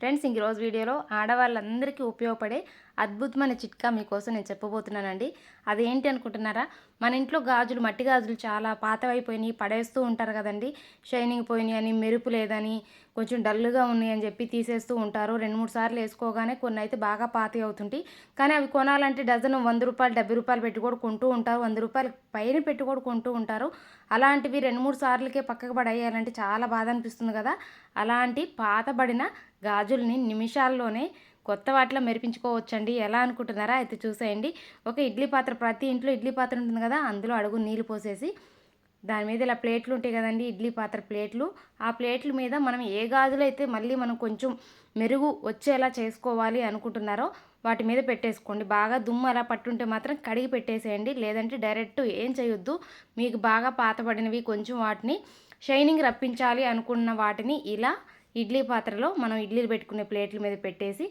Friends ఇంక రోజు వీడియోలో ఆడవాళ్ళందరికీ ఉపయోగపడే అద్భుతమైన చిట్కా మీకోసం నేను చెప్పబోతున్నానండి. అదేంటి అనుకుంటున్నారా? మన ఇంట్లో గాజులు మట్టి గాజులు చాలా పాతవైపోయినాయి పడేస్తూ ఉంటారు కదండి. షైనింగ్ పోయినాయి అని మెరుపు లేదని కొంచెం డల్గా ఉన్నాయి అని చెప్పి తీసేస్తూ ఉంటారు. రెండు మూడు సార్లు వేసుకోగానే కొన్ని అయితే బాగా పాతవి అవుతుంటాయి. కానీ అవి కొనాలంటే డజన్ వంద రూపాయలు డెబ్బై రూపాయలు పెట్టి కూడా కొంటూ ఉంటారు. వంద రూపాయలు పైన పెట్టి కూడా కొంటూ ఉంటారు. అలాంటివి రెండు మూడు సార్లకే పక్కకు పడేయాలంటే చాలా బాధ అనిపిస్తుంది కదా. అలాంటి పాతబడిన గాజుల్ని నిమిషాల్లోనే కొత్త వాటిలో మెరిపించుకోవచ్చండి. ఎలా అనుకుంటున్నారా? అయితే చూసేయండి. ఒక ఇడ్లీ పాత్ర ప్రతి ఇంట్లో ఇడ్లీ పాత్ర ఉంటుంది కదా అందులో అడుగు నీళ్ళు పోసేసి దాని మీద ఇలా ప్లేట్లు ఉంటాయి కదండి ఇడ్లీ పాత్ర ప్లేట్లు. ఆ ప్లేట్ల మీద మనం ఏ గాజులు అయితే మళ్ళీ మనం కొంచెం మెరుగు వచ్చేలా చేసుకోవాలి అనుకుంటున్నారో వాటి మీద పెట్టేసుకోండి. బాగా దుమ్ము అలా పట్టుంటే మాత్రం కడిగి పెట్టేసేయండి. లేదంటే డైరెక్ట్ ఏం చేయొద్దు. మీకు బాగా పాతబడినవి కొంచెం వాటిని షైనింగ్ రప్పించాలి అనుకున్న వాటిని ఇలా ఇడ్లీ పాత్రలో మనం ఇడ్లీలు పెట్టుకునే ప్లేట్ల మీద పెట్టేసి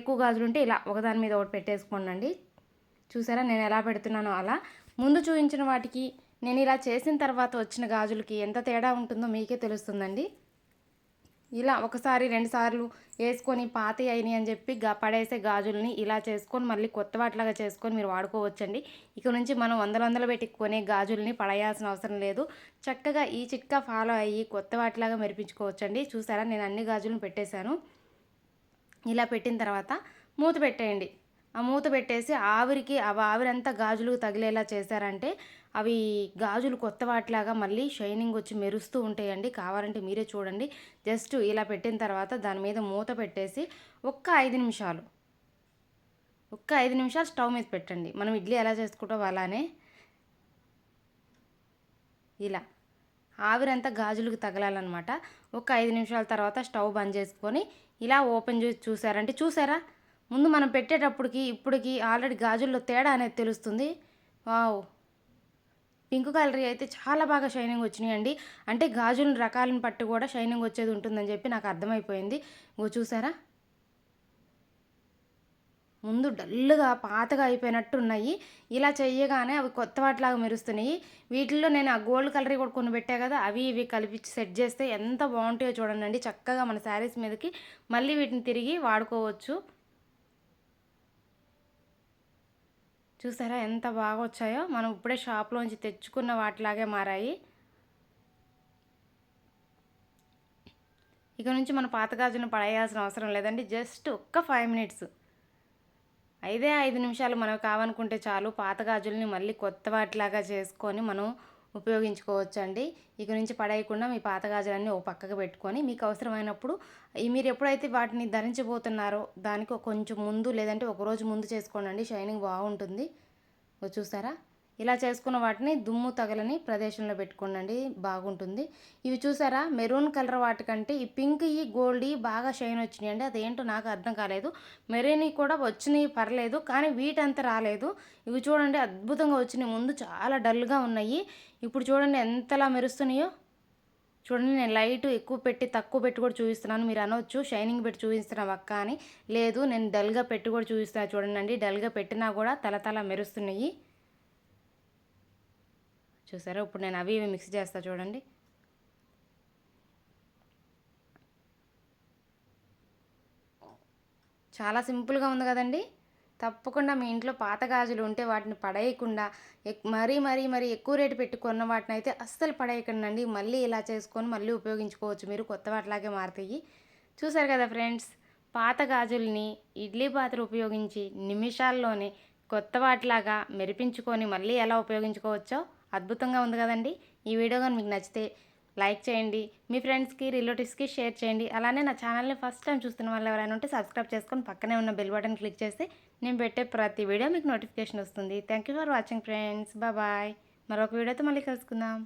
ఎక్కువ గాజులు ఉంటే ఇలా ఒకదాని మీద ఒకటి పెట్టేసుకోండి చూసారా? నేను ఎలా పెడుతున్నానో అలా. ముందు చూపించిన వాటికి నేను ఇలా చేసిన తర్వాత వచ్చిన గాజులకి ఎంత తేడా ఉంటుందో మీకే తెలుస్తుందండి. ఇలా ఒకసారి రెండు సార్లు వేసుకొని పాత అయినాయి అని చెప్పి గా పడేసే గాజుల్ని ఇలా చేసుకొని మళ్ళీ కొత్త వాటిలాగా చేసుకొని మీరు వాడుకోవచ్చండి. ఇక నుంచి మనం వందల వందలు పెట్టి కొనే గాజుల్ని పడేయాల్సిన అవసరం లేదు. చక్కగా ఈ చిట్కా ఫాలో అయ్యి కొత్త వాటిలాగా మెరిపించుకోవచ్చండి. చూసారా? నేను అన్ని గాజులను పెట్టేశాను. ఇలా పెట్టిన తర్వాత మూత పెట్టేయండి. మూత పెట్టేసి ఆవిరికి ఆ ఆవిరంతా గాజులు తగిలేలా చేశారంటే అవి గాజులు కొత్త వాటిలాగా మళ్ళీ షైనింగ్ వచ్చి మెరుస్తూ ఉంటాయండి. కావాలంటే మీరే చూడండి. జస్ట్ ఇలా పెట్టిన తర్వాత దాని మీద మూత పెట్టేసి ఒక్క ఐదు నిమిషాలు. ఒక్క ఐదు నిమిషాలు స్టవ్ మీద పెట్టండి. మనం ఇడ్లీ ఎలా చేసుకుంటాం అలానే. ఇలా. ఆవిరంతా గాజులకు తగలాలన్నమాట. ఒక ఐదు నిమిషాల తర్వాత స్టవ్ బంద్ చేసుకొని ఇలా ఓపెన్ చేసి చూసారంటే చూసారా? ముందు మనం పెట్టేటప్పటికి ఇప్పటికి ఆల్రెడీ గాజుల్లో తేడా అనేది తెలుస్తుంది. వావ్! పింక్ కలర్ అయితే చాలా బాగా షైనింగ్ వచ్చినాయండి. అంటే గాజుల రకాలను పట్టి కూడా షైనింగ్ వచ్చేది ఉంటుందని చెప్పి నాకు అర్థమైపోయింది. ఇంకో చూసారా? ముందు డల్గా పాతగా అయిపోయినట్టు ఉన్నాయి ఇలా చేయగానే అవి కొత్త వాటిలాగా మెరుస్తున్నాయి. వీటిల్లో నేను ఆ గోల్డ్ కలర్ కూడా కొన్ని పెట్టా కదా అవి ఇవి కలిపి సెట్ చేస్తే ఎంత బాగుంటాయో చూడండి చక్కగా మన శారీస్ మీదకి మళ్ళీ వీటిని తిరిగి వాడుకోవచ్చు. చూసారా ఎంత బాగా వచ్చాయో మనం ఇప్పుడే షాప్లోంచి తెచ్చుకున్న వాటిలాగే మారాయి. ఇక నుంచి మన పాత గాజును పడేయాల్సిన అవసరం లేదండి. జస్ట్ ఒక్క ఫైవ్ మినిట్స్. ఐదే ఐదు నిమిషాలు మనం కావనుకుంటే చాలు పాత గాజుల్ని మళ్ళీ కొత్త వాటిలాగా చేసుకొని మనం ఉపయోగించుకోవచ్చు అండి ఇక నుంచి పడేయకుండా మీ పాత గాజులన్నీ ఓ పక్కకు పెట్టుకొని మీకు అవసరమైనప్పుడు మీరు ఎప్పుడైతే వాటిని ధరించబోతున్నారో దానికి కొంచెం ముందు లేదంటే ఒక రోజు ముందు చేసుకోండి. షైనింగ్ బాగుంటుంది. చూసారా? ఇలా చేసుకున్న వాటిని దుమ్ము తగలని ప్రదేశంలో పెట్టుకోండి బాగుంటుంది. ఇవి చూసారా? మెరూన్ కలర్ వాటికంటే ఈ పింక్ ఈ గోల్డ్ బాగా షైన్ వచ్చినాయి అండి అదేంటో నాకు అర్థం కాలేదు. మెరూన్ కూడా వచ్చినాయి పర్లేదు కానీ వీటంతా రాలేదు. ఇవి చూడండి అద్భుతంగా వచ్చినాయి. ముందు చాలా డల్గా ఉన్నాయి. ఇప్పుడు చూడండి ఎంతలా మెరుస్తున్నాయో. చూడండి నేను లైట్ ఎక్కువ పెట్టి తక్కువ పెట్టి కూడా చూపిస్తున్నాను. మీరు అనవచ్చు షైనింగ్ పెట్టి చూపిస్తున్నాం అక్క అని. లేదు నేను డల్గా పెట్టి కూడా చూపిస్తాను చూడండి డల్గా పెట్టినా కూడా తల తల మెరుస్తున్నాయి. చూసారా? ఇప్పుడు నేను అవి ఇవి మిక్స్ చేస్తా చూడండి. చాలా సింపుల్గా ఉంది కదండి. తప్పకుండా మీ ఇంట్లో పాత గాజులు ఉంటే వాటిని పడేయకుండా మరీ మరీ మరీ ఎక్కువ రేటు పెట్టుకున్న వాటిని అయితే అస్సలు పడేయకండి మళ్ళీ ఇలా చేసుకొని మళ్ళీ ఉపయోగించుకోవచ్చు మీరు. కొత్త వాటిలాగే మారుతాయి. చూసారు కదా ఫ్రెండ్స్? పాత గాజుల్ని ఇడ్లీ పాత్ర ఉపయోగించి నిమిషాల్లోనే కొత్త వాటిలాగా మెరిపించుకొని మళ్ళీ ఎలా ఉపయోగించుకోవచ్చో అద్భుతంగా ఉంది కదండి. ఈ వీడియో కానీ మీకు నచ్చితే లైక్ చేయండి మీ ఫ్రెండ్స్కి రిలేటివ్స్కి షేర్ చేయండి. అలానే నా ఛానల్ని ఫస్ట్ టైం చూస్తున్న వాళ్ళు ఎవరైనా ఉంటే సబ్స్క్రైబ్ చేసుకొని పక్కనే ఉన్న బెల్ బటన్ క్లిక్ చేస్తే నేను పెట్టే ప్రతి వీడియో మీకు నోటిఫికేషన్ వస్తుంది. Thank you for watching friends. Bye. మరొక వీడియోతో మళ్ళీ కలుసుకుందాం.